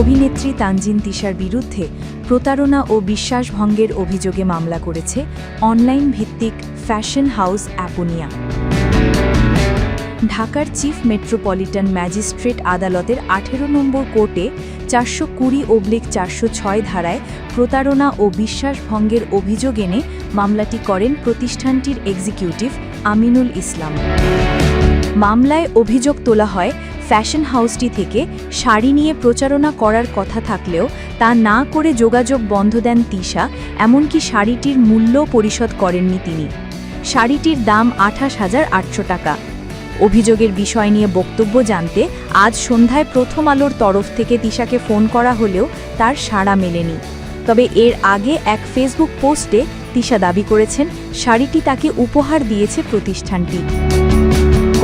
অভিনেত্রী তানজিন তিশার বিরুদ্ধে প্রতারণা ও বিশ্বাসভঙ্গের অভিযোগে মামলা করেছে অনলাইন ভিত্তিক ফ্যাশন হাউস অ্যাপোনিয়া। ঢাকার চিফ মেট্রোপলিটন ম্যাজিস্ট্রেট আদালতের আঠেরো নম্বর কোর্টে চারশো কুড়ি অবলিক চারশো ছয় ধারায় প্রতারণা ও বিশ্বাসভঙ্গের অভিযোগ এনে মামলাটি করেন প্রতিষ্ঠানটির এক্সিকিউটিভ আমিনুল ইসলাম। মামলায় অভিযোগ তোলা হয় ফ্যাশন হাউসটি থেকে শাড়ি নিয়ে প্রচারণা করার কথা থাকলেও তা না করে যোগাযোগ বন্ধ দেন তিশা, এমনকি শাড়িটির মূল্য পরিশোধ করেননি তিনি। শাড়িটির দাম আঠাশ হাজার আটশো টাকা। অভিযোগের বিষয় নিয়ে বক্তব্য জানতে আজ সন্ধ্যায় প্রথম আলোর তরফ থেকে তিশাকে ফোন করা হলেও তার সাড়া মেলেনি। তবে এর আগে এক ফেসবুক পোস্টে তিশা দাবি করেছেন, শাড়িটি তাকে উপহার দিয়েছে প্রতিষ্ঠানটি।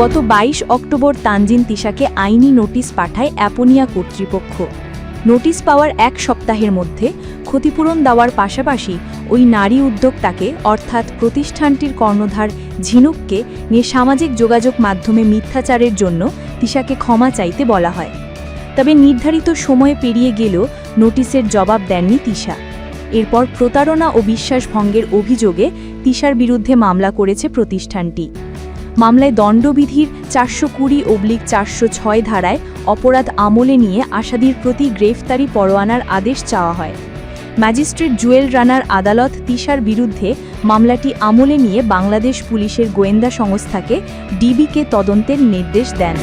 গত ২২ অক্টোবর তানজিন তিশাকে আইনি নোটিশ পাঠায় অ্যাপোনিয়া কর্তৃপক্ষ। নোটিশ পাওয়ার এক সপ্তাহের মধ্যে ক্ষতিপূরণ দেওয়ার পাশাপাশি ওই নারী উদ্যোক্তাকে, অর্থাৎ প্রতিষ্ঠানটির কর্ণধার ঝিনুককে নিয়ে সামাজিক যোগাযোগ মাধ্যমে মিথ্যাচারের জন্য তিশাকে ক্ষমা চাইতে বলা হয়। তবে নির্ধারিত সময়ে পেরিয়ে গেলেও নোটিশের জবাব দেননি তিশা। এরপর প্রতারণা ও বিশ্বাসভঙ্গের অভিযোগে তিশার বিরুদ্ধে মামলা করেছে প্রতিষ্ঠানটি। মামলায় দণ্ডবিধির চারশো কুড়ি অবলিক চারশো ছয় ধারায় অপরাধ আমলে নিয়ে আসাদির প্রতি গ্রেফতারি পরোয়ানার আদেশ চাওয়া হয়। ম্যাজিস্ট্রেট জুয়েল রানার আদালত তিশার বিরুদ্ধে মামলাটি আমলে নিয়ে বাংলাদেশ পুলিশের গোয়েন্দা সংস্থাকে ডিবিকে তদন্তের নির্দেশ দেন।